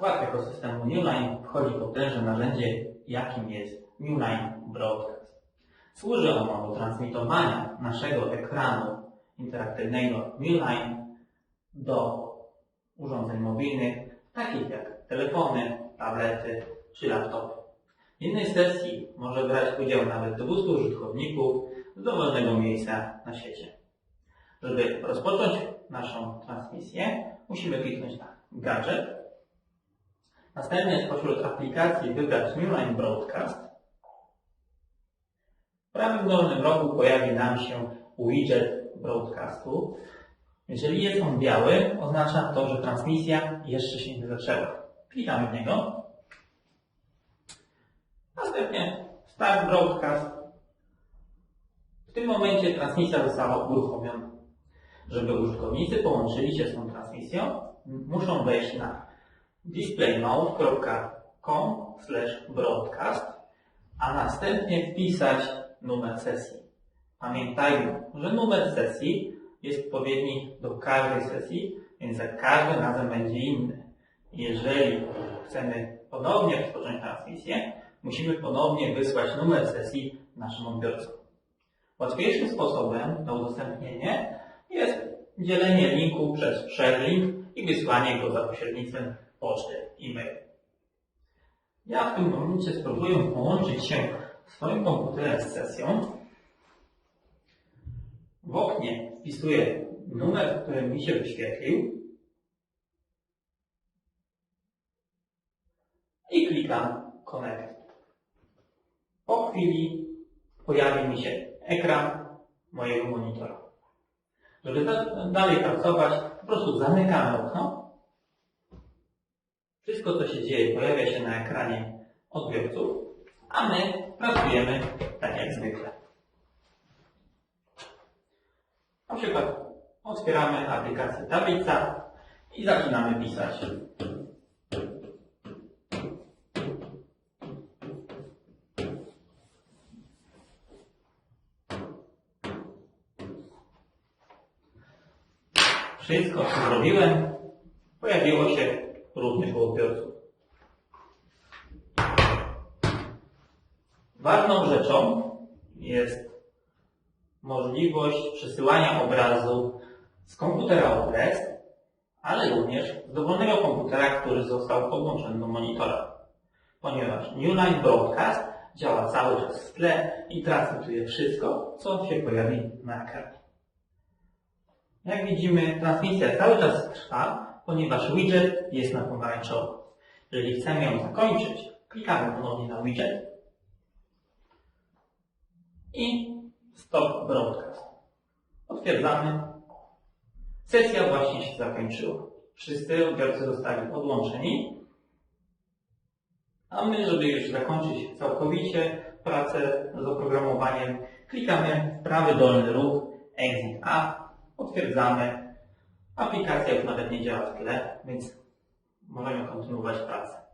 skład ekosystemu Newline wchodzi potężne narzędzie, jakim jest Newline Broadcast. Służy ono do transmitowania naszego ekranu interaktywnego Newline do urządzeń mobilnych, takich jak telefony, tablety czy laptopy. W jednej sesji może brać udział nawet 200 użytkowników z dowolnego miejsca na świecie. Żeby rozpocząć naszą transmisję, musimy kliknąć na Gadżet. Następnie spośród aplikacji wybrać Newline Broadcast. W prawym dolnym rogu pojawi nam się widget broadcastu. Jeżeli jest on biały, oznacza to, że transmisja jeszcze się nie zaczęła. Klikamy w niego. Następnie Start Broadcast. W tym momencie transmisja została uruchomiona. Żeby użytkownicy połączyli się z tą transmisją, muszą wejść na displaymode.com broadcast, a następnie wpisać numer sesji. Pamiętajmy, że numer sesji jest odpowiedni do każdej sesji, więc za każdym razem będzie inny. Jeżeli chcemy ponownie rozpocząć transmisję, musimy ponownie wysłać numer sesji naszym odbiorcom. Łatwiejszym sposobem na udostępnienie jest dzielenie linku przez sharing i wysłanie go za pośrednictwem poczty e-mail. Ja w tym momencie spróbuję połączyć się swoim komputerem z sesją. W oknie wpisuję numer, który mi się wyświetlił i klikam Connect. Po chwili pojawi mi się ekran mojego monitora. Żeby dalej pracować, po prostu zamykamy okno. Wszystko, co się dzieje, pojawia się na ekranie odbiorców, a my pracujemy tak jak zwykle. Na przykład otwieramy aplikację Tablica i zaczynamy pisać. Wszystko, co zrobiłem, pojawiło się u odbiorców. Ważną rzeczą jest możliwość przesyłania obrazu z komputera OBS, ale również z dowolnego komputera, który został podłączony do monitora. Ponieważ Newline Broadcast działa cały czas w tle i transmituje wszystko, co się pojawi na ekranie. Jak widzimy, transmisja cały czas trwa, ponieważ widget jest na pomarańczowo. Jeżeli chcemy ją zakończyć, klikamy ponownie na widget i stop broadcast. Potwierdzamy. Sesja właśnie się zakończyła. Wszyscy odbiorcy zostali odłączeni. A my, żeby już zakończyć całkowicie pracę z oprogramowaniem, klikamy w prawy dolny róg Exit A, potwierdzamy. Aplikacja już nawet nie działa w tle, więc możemy kontynuować pracę.